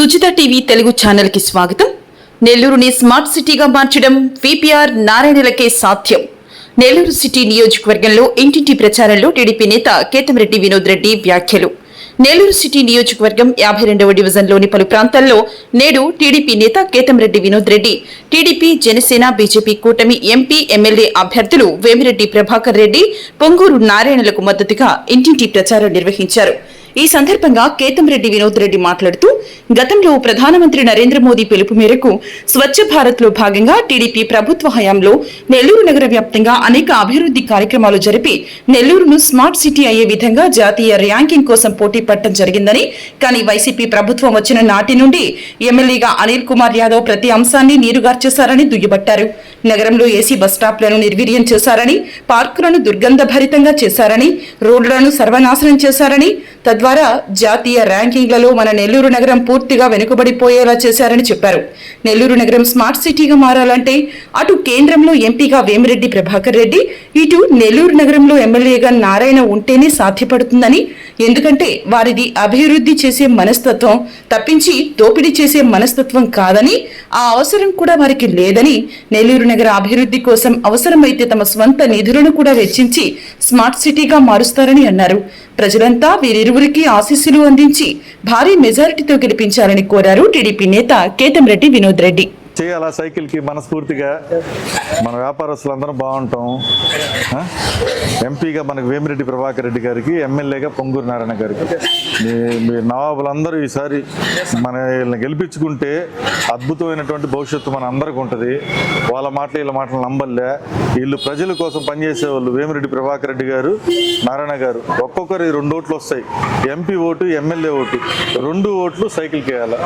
Sujitha TV Telugu ఛానల్కి స్వాగతం. నెల్లూరుని smart సిటీగా మార్చడం విపిఆర్ నారాయణలకే సాధ్యం. నెల్లూరు సిటీ నియోజకవర్గంలో ఇంటింటి ప్రచారంలో టీడీపీ నేత కేతంరెడ్డి వినోద్ రెడ్డి వ్యాఖ్యలు. నెల్లూరు సిటీ నియోజకవర్గం యాభై రెండవ డివిజన్లోని పలు ప్రాంతాల్లో నేడు టీడీపీ నేత కేతంరెడ్డి వినోద్ రెడ్డి టీడీపీ జనసేన బీజేపీ కూటమి ఎంపీ ఎమ్మెల్యే అభ్యర్థులు వేమిరెడ్డి ప్రభాకర్ రెడ్డి పొంగూరు నారాయణలకు మద్దతుగా ఇంటింటి ప్రచారం నిర్వహించారు. ఈ సందర్భంగా కేతంరెడ్డి వినోద్ రెడ్డి మాట్లాడుతూ గతంలో ప్రధానమంత్రి నరేంద్ర మోదీ పిలుపు మేరకు స్వచ్ఛ భారత్లో భాగంగా టీడీపీ ప్రభుత్వ హయాంలో నెల్లూరు నగర వ్యాప్తంగా అనేక అభివృద్ధి కార్యక్రమాలు జరిపి నెల్లూరును స్మార్ట్ సిటీ అయ్యే విధంగా జాతీయ ర్యాంకింగ్ కోసం పోటీ పడటం జరిగిందని కానీ వైసీపీ ప్రభుత్వం వచ్చిన నాటి నుండి ఎమ్మెల్యేగా అనిల్ కుమార్ యాదవ్ ప్రతి అంశాన్ని నీరుగార్చేశారని దుయ్యబట్టారు. నగరంలో ఏసీ బస్ నిర్వీర్యం చేశారని పార్కులను దుర్గంధభరితంగా చేశారని రోడ్లను సర్వనాశనం చేశారని తద్వారా జాతీయ ర్యాంకింగ్లలో మన నెల్లూరు నగరం పూర్తిగా వెనుకబడిపోయేలా చేశారని చెప్పారు. నెల్లూరు నగరం స్మార్ట్ సిటీగా మారాలంటే అటు కేంద్రంలో ఎంపీగా వేమిరెడ్డి ప్రభాకర్ రెడ్డి ఇటు నెల్లూరు నగరంలో ఎమ్మెల్యేగా నారాయణ ఉంటేనే సాధ్యపడుతుందని ఎందుకంటే వారిది అభివృద్ధి చేసే మనస్తత్వం తప్పించి దోపిడీ చేసే మనస్తత్వం కాదని ఆ అవసరం కూడా వారికి లేదని నెల్లూరు నగర అభివృద్ధి కోసం అవసరమైతే తమ స్వంత నిధులను కూడా వెచ్చించి స్మార్ట్ సిటీగా మారుస్తారని అన్నారు. ప్రజలంతా వీరిరువురికి ఆశీస్సులు అందించి భారీ మెజారిటీతో గెలిపించాలని కోరారు టీడీపీ నేత కేతంరెడ్డి వినోద్ రెడ్డి చేయాలా సైకిల్కి మనస్ఫూర్తిగా? మన వ్యాపారస్తులందరం బాగుంటాం. ఎంపీగా మనకు వేమిరెడ్డి ప్రభాకర్ రెడ్డి గారికి ఎమ్మెల్యేగా పొంగూరు నారాయణ గారికి. మీ మీ నవాబులందరూ ఈసారి మన వీళ్ళని గెలిపించుకుంటే అద్భుతమైనటువంటి భవిష్యత్తు మన అందరికి ఉంటుంది. వాళ్ళ మాటలు వీళ్ళ మాటలు నమ్మల్లే. వీళ్ళు ప్రజల కోసం పనిచేసే వాళ్ళు వేమిరెడ్డి ప్రభాకర్ రెడ్డి గారు నారాయణ గారు. ఒక్కొక్కరి రెండు ఓట్లు వస్తాయి. MP vote MLA vote. రెండు ఓట్లు సైకిల్కి వేయాలి?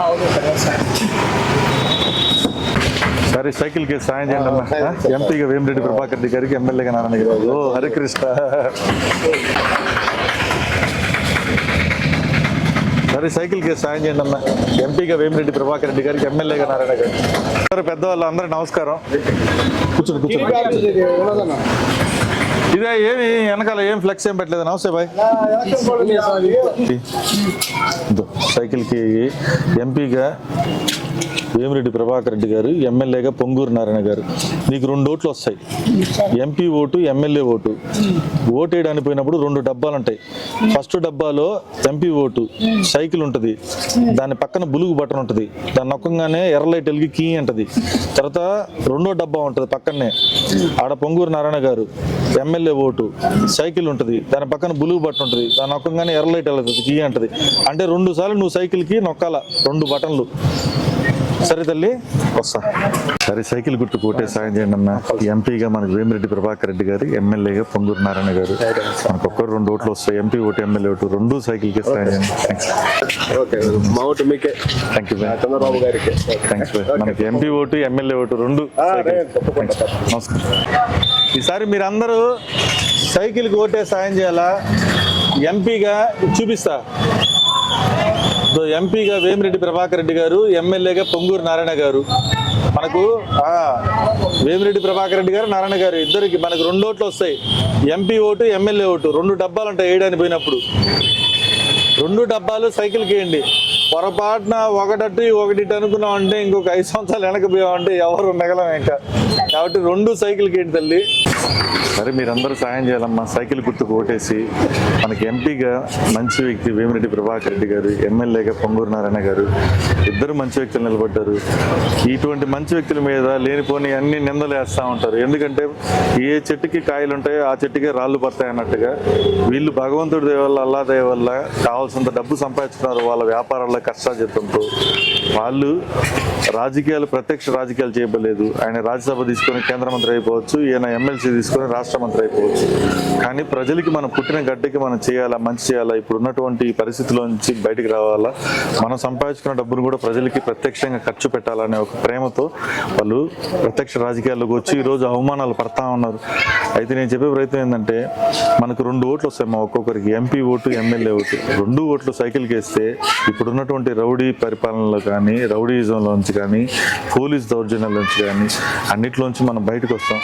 సరే సైకిల్కి సాయం చేయండి అన్న ఆ? ఎంపీగా వేమిరెడ్డి ప్రభాకర్ రెడ్డి గారికి ఎమ్మెల్యేగా నారాయణ గారు ఓ హరికృష్ణ సరే సైకిల్కి సాయం చేయండి అన్న ఎంపీగా వేమిరెడ్డి ప్రభాకర్ రెడ్డి గారికి ఎమ్మెల్యేగా నారాయణ గారు సరే పెద్దవాళ్ళు అందరూ నమస్కారం కూర్చోండి కూర్చోండి ఇదే ఏమి వెనకాల ఏం ఫ్లెక్స్ ఏం పెట్టలేదు నమస్తే బాయ్? సైకిల్కి ఎంపీగా వేమిరెడ్డి ప్రభాకర్ రెడ్డి గారు ఎమ్మెల్యేగా పొంగూరు నారాయణ గారు. నీకు రెండు ఓట్లు వస్తాయి. MP vote MLA vote vote. వేయడానికి పోయినప్పుడు రెండు డబ్బాలు ఉంటాయి. ఫస్ట్ డబ్బాలో ఎంపీ ఓటు సైకిల్ ఉంటుంది. దాని పక్కన బులుగు బటన్ ఉంటుంది. దాన్ని నొక్కంగానే ఎర్రలైట్ వెలిగి కీ ఉంటుంది తర్వాత రెండో డబ్బా ఉంటుంది పక్కనే ఆడ పొంగూరు నారాయణ గారు ఎమ్మెల్యే ఓటు సైకిల్ ఉంటుంది. దాని పక్కన బులుగు బట్ట ఉంటుంది. దాని నొక్కగానే ఎర్ర లైట్ వెళ్తుంది. కీ అంటది. అంటే రెండు సార్లు నువ్వు సైకిల్కి నొక్కాల. రెండు బటన్లు. సరే తల్లి? వస్తా. సరే సైకిల్ గుర్తు కోటే సాయం చేయండి అన్న. ఎంపీగా మనకు వేమిరెడ్డి ప్రభాకర్ రెడ్డి గారు ఎమ్మెల్యేగా పొంగూరు నారాయణ గారు. మనకు ఒక్కరు రెండు ఓట్లు వస్తాయి. ఎంపీ ఓటు ఎమ్మెల్యే ఓటు రెండు సైకిల్కి సాయం చేయండి. థ్యాంక్స్ ఓకే మా ఓటు మీకే. థ్యాంక్ యూ చంద్రబాబు గారికి. థ్యాంక్స్ మనకి ఎంపీ ఓటు ఎమ్మెల్యే ఓటు రెండు. నమస్కారం. ఈసారి మీరందరూ సైకిల్కి ఓటే సాయం చేయాలా? ఎంపీగా చూపిస్తా. ఎంపీగా వేమిరెడ్డి ప్రభాకర్ రెడ్డి గారు ఎమ్మెల్యేగా పొంగూరు నారాయణ గారు. మనకు వేమిరెడ్డి ప్రభాకర్ రెడ్డి గారు నారాయణ గారు ఇద్దరికి మనకు రెండు ఓట్లు వస్తాయి. MP vote MLA vote. రెండు డబ్బాలు ఉంటాయి వేయడానికి పోయినప్పుడు. రెండు డబ్బాలు సైకిల్కి వేయండి. పొరపాటున ఒకటట్టు ఒకటి అనుకున్నాం అంటే ఇంకొక ఐదు సంవత్సరాలు వెనకపోయామంటే ఎవరు మిగలం ఇంకా కాబట్టి రెండు సైకిల్కి ఏంటి తల్లి. సరే మీరందరూ సాయం చేయాలమ్మా. సైకిల్ గుర్తుకు ఓటేసి మనకి ఎంపీగా మంచి వ్యక్తి వేమిరెడ్డి ప్రభాకర్ రెడ్డి గారు ఎమ్మెల్యేగా పొంగూరు నారాయణ గారు ఇద్దరు మంచి వ్యక్తులు నిలబడ్డారు. ఇటువంటి మంచి వ్యక్తుల మీద లేనిపోని అన్ని నిందలు వేస్తూ ఉంటారు. ఎందుకంటే ఏ చెట్టుకి కాయలు ఉంటాయో ఆ చెట్టుకే రాళ్ళు పడతాయి అన్నట్టుగా వీళ్ళు భగవంతుడి దేవల్ల అల్లా దయ వల్ల కావాల్సినంత డబ్బు సంపాదించుకున్నారు వాళ్ళ వ్యాపారాల్లో కష్టాజితంతో వాళ్ళు రాజకీయాలు ప్రత్యక్ష రాజకీయాలు చేయబలేదు ఆయన రాజ్యసభ తీసుకొని కేంద్ర మంత్రి అయిపోవచ్చు ఈయన ఎమ్మెల్సీ తీసుకొని రాష్ట్ర మంత్రి అయిపోవచ్చు. కానీ ప్రజలకి మనం పుట్టిన గడ్డకి మనం చేయాలా మంచి చేయాలా ఇప్పుడు ఉన్నటువంటి పరిస్థితిలోంచి పరిస్థితిలో నుంచి బయటికి రావాలా మనం సంపాదించుకున్న డబ్బును కూడా ప్రజలకి ప్రత్యక్షంగా ఖర్చు పెట్టాలనే ఒక ప్రేమతో వాళ్ళు ప్రత్యక్ష రాజకీయాల్లోకి వచ్చి ఈరోజు అవమానాలు పడతా ఉన్నారు. అయితే నేను చెప్పే ప్రయత్నం ఏంటంటే మనకు రెండు ఓట్లు వస్తాయి మా ఒక్కొక్కరికి. MP vote MLA vote. రెండు ఓట్లు సైకిల్కి వేస్తే ఇప్పుడున్నటువంటి రౌడీ పరిపాలనలో కానీ రౌడీజంలోంచి కానీ పోలీస్ దౌర్జన్యాల నుంచి కానీ అన్నిట్లోంచి మనం బయటకు వస్తాం.